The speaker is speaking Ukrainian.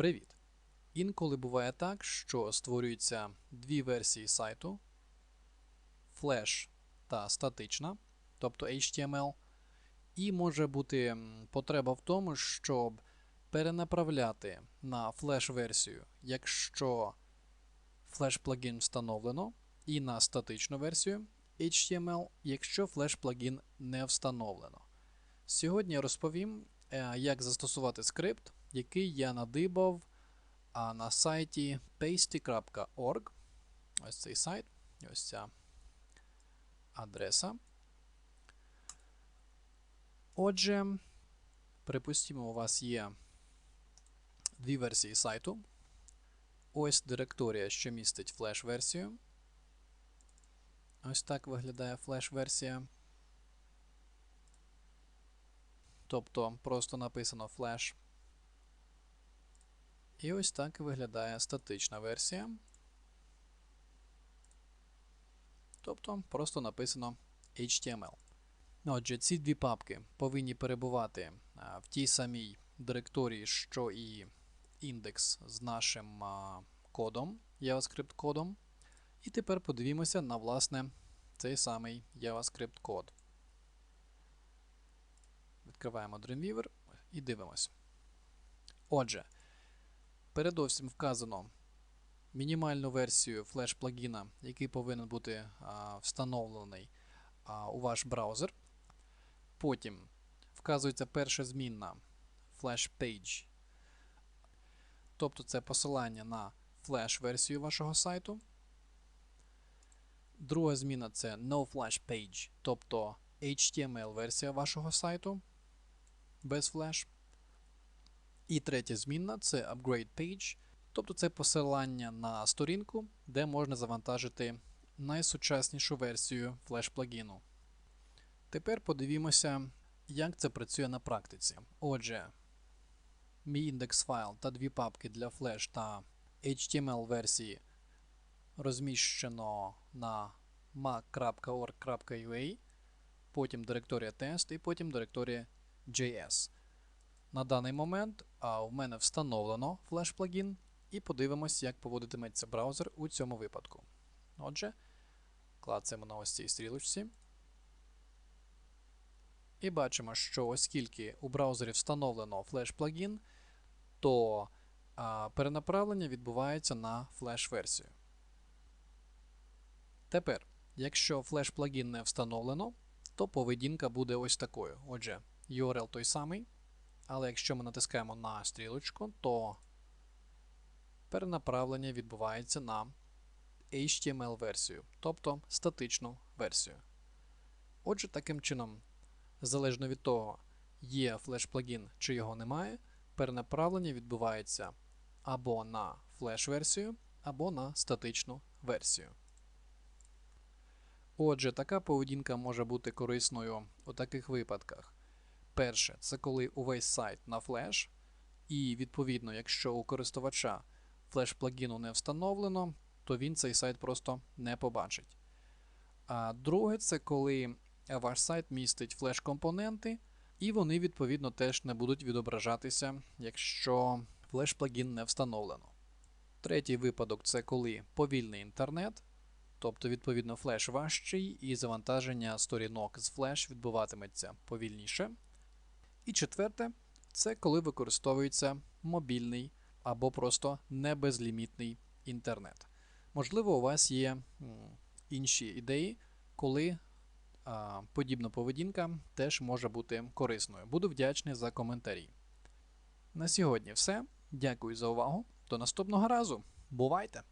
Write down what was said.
Привіт! Інколи буває так, що створюються дві версії сайту Flash та статична, тобто HTML, і може бути потреба в тому, щоб перенаправляти на Flash-версію, якщо Flash плагін встановлено, і на статичну версію HTML, якщо Flash плагін не встановлено. Сьогодні я розповім, е, як застосувати скрипт, який я надибав на сайті pasty.org. Ось цей сайт, ось ця адреса. Отже, припустимо, у вас є дві версії сайту. Ось директорія, що містить флеш-версію. Ось так виглядає флеш-версія. Тобто просто написано Flash. І ось так виглядає статична версія. Тобто просто написано HTML. Отже, ці дві папки повинні перебувати в тій самій директорії, що і індекс з нашим кодом, JavaScript кодом. І тепер подивімося на власне цей самий JavaScript код. Відкриваємо Dreamweaver і дивимось. Отже, передовсім вказано мінімальну версію флеш-плагіна, який повинен бути а, встановлений а, у ваш браузер. Потім вказується перша змінна Flash Page. Тобто це посилання на флеш-версію вашого сайту. Друга зміна це No Flash Page, тобто HTML-версія вашого сайту без Flash. І третя змінна це Upgrade Page, тобто це посилання на сторінку, де можна завантажити найсучаснішу версію флеш-плагіну. Тепер подивімося, як це працює на практиці. Отже, мій індекс файл та дві папки для Flash та HTML версії розміщено на mac.org.ua, потім директорія тест і потім директорія JS. На даний момент а, у мене встановлено Flash плагін, і подивимось, як поводитиметься браузер у цьому випадку. Отже, клацаємо на ось цій стрілочці. І бачимо, що оскільки у браузері встановлено Flash плагін, то а, перенаправлення відбувається на Flash-версію. Тепер, якщо Flash плагін не встановлено, то поведінка буде ось такою. Отже, URL той самий. Але якщо ми натискаємо на стрілочку, то перенаправлення відбувається на HTML-версію, тобто статичну версію. Отже, таким чином, залежно від того, є флеш-плагін чи його немає, перенаправлення відбувається або на флеш-версію, або на статичну версію. Отже, така поведінка може бути корисною у таких випадках. Перше, це коли увесь сайт на флеш, і відповідно, якщо у користувача флеш-плагіну не встановлено, то він цей сайт просто не побачить. А друге, це коли ваш сайт містить флеш-компоненти, і вони, відповідно, теж не будуть відображатися, якщо флеш-плагін не встановлено. Третій випадок це коли повільний інтернет, тобто, відповідно, флеш важчий, і завантаження сторінок з флеш відбуватиметься повільніше. І четверте, це коли використовується мобільний або просто небезлімітний інтернет. Можливо, у вас є інші ідеї, коли а, подібна поведінка теж може бути корисною. Буду вдячний за коментарі. На сьогодні все. Дякую за увагу. До наступного разу. Бувайте!